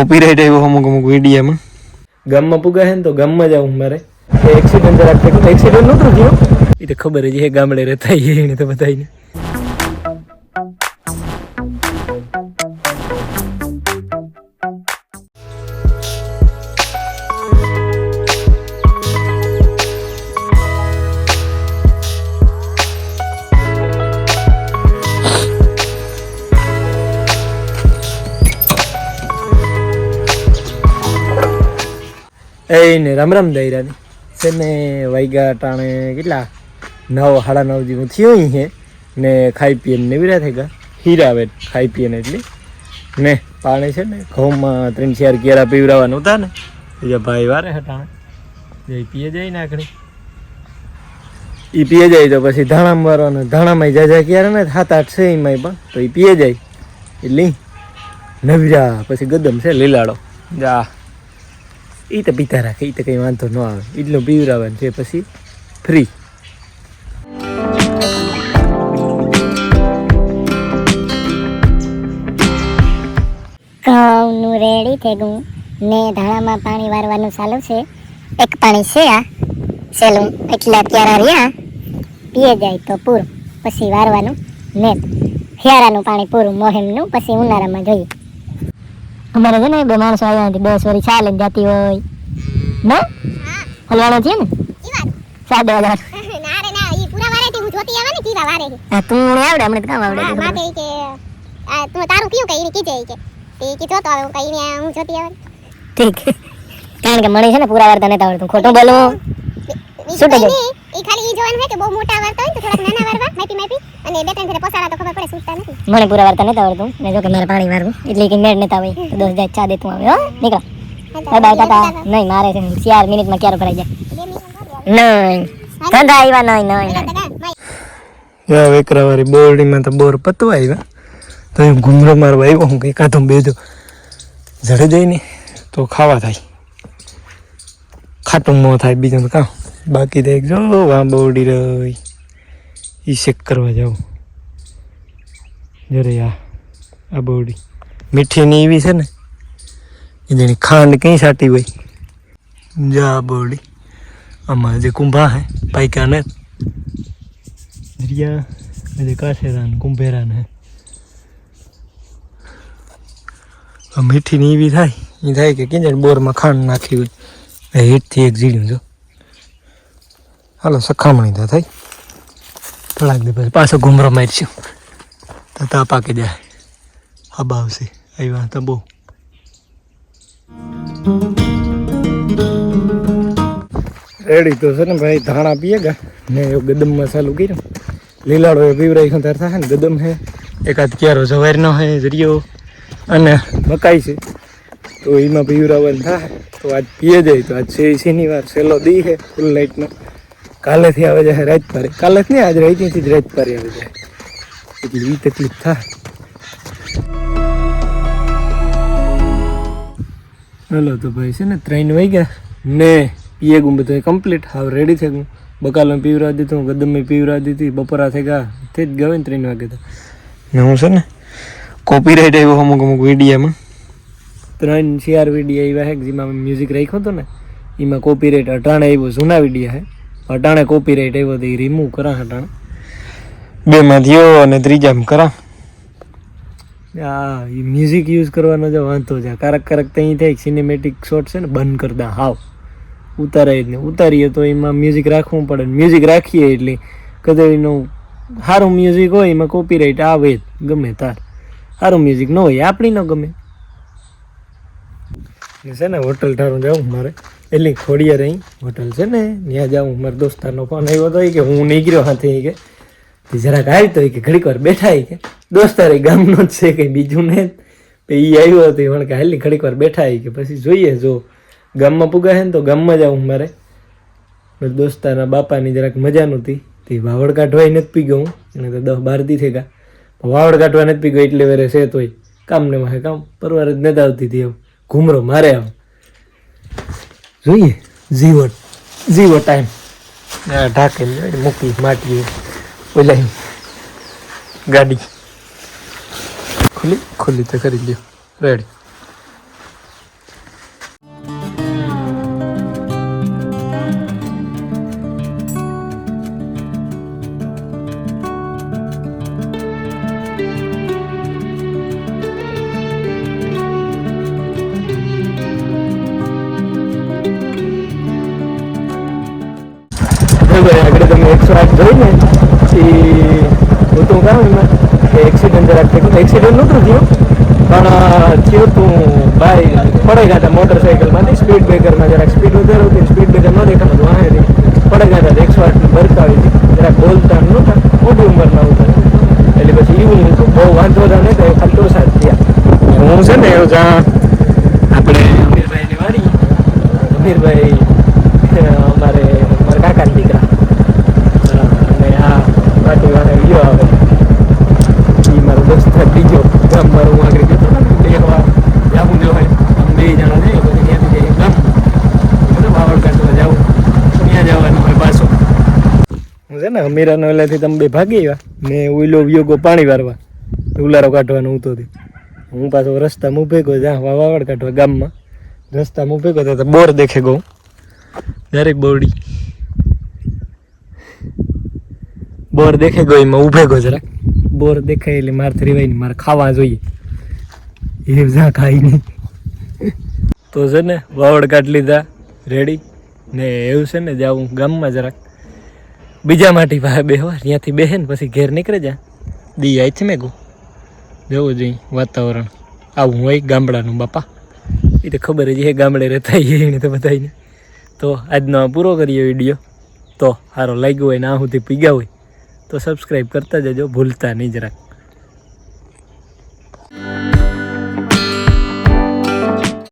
Copyright આવ્યો અમુક અમુક વિડીયામાં. ગામમાં પુગા હે ને તો ગામમાં જાઉં મારે. એક્સિડન્ટ જરાક એક્સિડન્ટ નહોતું થયું? એ તો ખબર જ એ ગામડે રહેતા એને તો બધાને એ ને રામ રામ દૈરાની છે ને વાઈગા ટાણે કેટલા? નવ, સાડા નવ જેવું થયું છે ને ખાઈ પીએ ને વિરા થઈ ગયા હીરાવે ખાઈ પીને એટલે. ને પાણી છે ને ઘઉંમાં ત્રણ, ચાર કેરા પીવરાવાનું હતા ને. બીજા ભાઈ વારે હટાણે જઈ પીએ જાય નાખડી એ પીએ જાય તો પછી ધાણામાં વારવાનું. ધાણામાં જા જા ક્યારે ને? સાત, આઠ છે એમાંય પણ. તો એ પીએ જાય. એટલે નવીરા, પછી ગદમ છે લીલાડો જા. એ તો પીતા રાખે એ તો કંઈ વાંધો ન આવે. એટલું પીવરાવાનું છે, પછી ફ્રી ઘઉંનું રેડી થઈ ગયું. ને ધાણામાં પાણી વારવાનું ચાલુ છે. એક પાણી છે આ. સેલું એટલે અત્યારે રહ્યા. પીએ જાય તો પૂરું. પછી વારવાનું. ને શિયાળાનું પાણી પૂરું મોહેમનું પછી ઉનાળામાં જોઈએ. અમારે છે ને બે માણસો આવ્યા નથી બસ વળી ચાલે જતી હોય. ના? હલવાનો છે ને? સાદે હજાર કારણ કે મને છે ને પૂરા વાર તને આવડતું. ખોટું બોલવું. શું કહે? જોવાનું છે કે બહુ મોટા વારતા હોય તો થોડાક નાના વારવા માપી માપી. અને બે ત્રણ ઘરે પોસાડા તો ખબર પડે છૂટતા નથી. મને પૂરા વાર્તા નતા આવડતું. ને જો કે મારે પાણી વારવું. એટલે કે મેળ નતા હોય. તો દસ જાય ચા દેતું આવે. હો નીકળો. બાય બાય ટાટા નહીં મારે ચાર મિનિટમાં ક્યારે ભરાઈ જાય? નહીં. ધંધા આવ્યા નહીં નહીં. યા વેકરાવાળી બોરડીમાં તો બોર પતવા આવ્યા તો એ ઘૂમરો મારવા આવ્યો હું કંઈ કાં તો બેજો જડે જઈને તો ખાવા થાય. ખાટું ન થાય બીજું તો કાં બાકી એક જો વાંબો ઉડી રહી એ શેક કરવા જાઉં. જરે આ આ બોરડી મીઠીની એવી છે ને એ જેની ખાંડ કઈ સાટી હોય. જા આ બોરડી આમાં જે કુંભા હે પાઈકા ને. દરિયા અને કાશેરા ને, કુંભેરા આ મીઠી એવી થાય એ થાય કે કેજે બોરમાં ખાંડ નાખી હોય. હીટથી એક ઝીડ્યું જો. હાલો, સખામણી તો થઈ થોડાક દિવસ પછી. ઘૂમરો મારશું તો તા પાકી જાય હબ આવશે. આવ્યા તો બહુ. રેડી તો છે ને ભાઈ, ધાણા પીએ ગા. ને એવું ગદમમાં ચાલુ કર્યું. લીલાડો એ પીવરાઈ ખંતાર થાય ને, ગદમ હે એકાદ ક્યારો જવારનો હે જરિયો. અને મકાઈ છે. તો એમાં પીવરાવન થાય. તો આજ પીએ જાય, તો આજ છે શનિવાર છેલ્લો દી હે ફૂલ લાઈટનો કાલેથી આવે જાય રાત પારે કાલે જ નહીં, આજ રાતથી જ રાત પારે આવે જાય એટલે એ તકલીફ થાય. હલો, તો ભાઈ છે ને, ત્રણ વાગ્યા. ને પીએ ગું બધું કમ્પ્લીટ હાવ રેડી થઈ ગયું બકાલો પીવરા દીધું ગદમે પીવરા દીધી. બપોરા થઈ ગયા તે જ ગયો ને ત્રણ વાગે તો. ને હું છે ને કોપીરાઇટ આવ્યો અમુક અમુક વિડીયામાં. ત્રણ સીઆર વીડિયો આવ્યા હે, જેમાં મ્યુઝિક રાખ્યો હતો ને, એમાં કોપીરાઇટ અટાણે આવ્યો જૂના વીડિયો હે. આવ્યો તો એ રિમૂવ કરા અટાણે. બેમાં થયો અને ત્રીજામાં કરા. આ એ મ્યુઝિક યુઝ કરવાનો જે વાંધો છે. કારક કારક ત્યાં થાય સિનેમેટિક શોટ છે ને બંધ કરતા હાવ. ઉતારાય જ નહીં. ઉતારીએ તો એમાં મ્યુઝિક રાખવું પડે મ્યુઝિક રાખીએ એટલે કદાચ એનું સારું મ્યુઝિક હોય એમાં કોપીરાઇટ આવે જ. ગમે તાર. સારું મ્યુઝિક ન હોય આપણી ન ગમે. છે ને હોટલ ઠારું જવું મારે. એટલી ખોડીએ અહીં હોટલ છે ને, ત્યાં જાઉં. મારા દોસ્તારનો ફોન આવ્યો હતો કે હું નીકળ્યો હાથે કે, તે જરાક આવી તો કે ઘડીક વાર બેઠા કે, દોસ્તાર ગામનો જ છે, કંઈ બીજું ને એ આવ્યો હતો મને કે હાલની ઘડીક વાર બેઠા કે, પછી જોઈએ જો ગામમાં પુગા છે ને તો ગામમાં જાઉં મારે. દોસ્તારના બાપાની જરાક મજા નહોતી. તે વાવડ કાઢવાય નથી પી ગયો એને તો દસ બાર દી થઈ ગયા વાવડ કાઢવા નથી પી ગયો એટલે વેરે છે તોય કામ ને મારે કામ, પરવાર જ નથી આવતી હતી એમ. ઘૂમરો મારે આમ. જોઈએ. જીવો જીવો ટાઈમ ઢાંકેલી મૂકી માટી ઓલા ગાડી. ખુલ્લી ખુલ્લી તો કરી લ્યો. રેડી બરોબર, આગળ તમે એકસો આઠ જોઈને પછી હું તું કહું એમાં? કે એક્સિડન્ટ જરાક થયું. એક્સિડન્ટ નહોતું થયું, પણ થયું તું ભાઈ પડાઈ ગયા હતા મોટરસાઇકલમાંથી સ્પીડ બ્રેકરમાં જરાક સ્પીડ વધારે હતી સ્પીડ બ્રેકર ન દેખાતું વાહનેથી પડાઈ ગયા હતા, એકસો આઠ બરકાવી હતી. જરાક બોલતા નહોતા, મોટી ઉંમરના હતા. એટલે પછી એવું હતું, બહુ વાંધો હતા નહીં, તો ખાલી ટોસા થયા. હું છે ને જ્યાં આપણે અમીરભાઈની વાડી અમીરભાઈ અ, અમારે મારા કાકાના દીકરા અ, અને આ પાટીવાળા વિયો આવે એ મારો દોસ્ત બીજો ગામ મારું હું આગળ જતો હતો ને લેવા જાવું જો હોય આમ બે જણા જઈએ પછી ત્યાંથી જઈએ ગામ બધું વાવડ કાઢવા જાવું ત્યાં જવાનું હોય પાછું છે ઓલાથી તમે બે ભાગી આવ્યા? ને ઉઈલો વિયોગો પાણી વારવા. ઉલારો કાઢવાનો હું હું પાછો રસ્તામાં ઉભે ગયો, જ્યાં વાવડ કાઢવા ગામમાં. રસ્તામાં ઊભે ગયો તો બોર દેખે ગયો. દરેક બોરડી. બોર દેખે ગયો, એમાં ઉભે ગયો જરાક. બોર દેખાય એટલે મારે રેવાય નહીં મારે ખાવા જોઈએ. એ જ્યાં ખાઈ નહીં તો છે ને, વાવડ કાઢ લીધા રેડી ને એવું છે ને, જાઉં ગામમાં જરાક. બીજા માટી પાસે બેહવા. ત્યાંથી બેહે ને પછી ઘેર નીકળે જા. દી આઈથી મેં ગુ જોવું જોઈએ વાતાવરણ. આવું હોય ગામડાનું બાપા. એ તો ખબર જ એ ગામડે રહેતા એને તો બધાને તો આજનો આ પૂરો કરીએ વીડિયો. તો સારો લાગ્યો હોય ને આ સુધી પીગ્યા હોય તો સબસ્ક્રાઈબ કરતા જજો. ભૂલતા નહીં જરાક.